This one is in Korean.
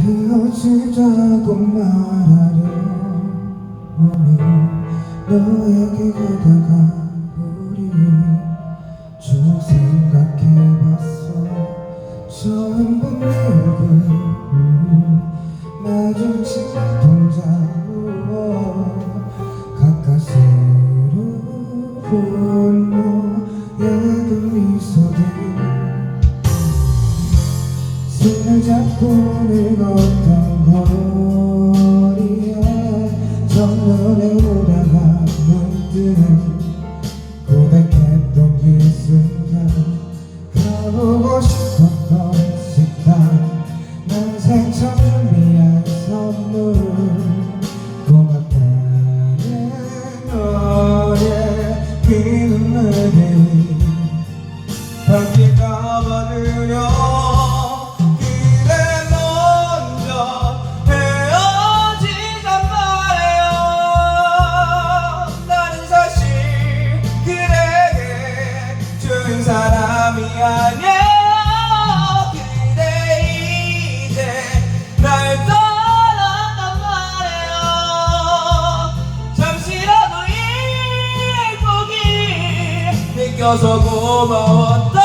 헤어지자고 말하려 오늘 너에게 가다가 우리 쭉 생각해봤어. 처음 본 얼굴 마주친 동자 가까스로 본 너의 손을 잡고 걷던 거리에 정면에 오다가 문득 고백했던 그 순간 가보고 싶었던 식당 난 생처 준비한 선물 고맙다는 너의 그 눈물들이 함께 가버리려 사람이 아니야 그대 이제 날 떠났단 말이야 잠시라도 이 행복이 느껴서 고마웠다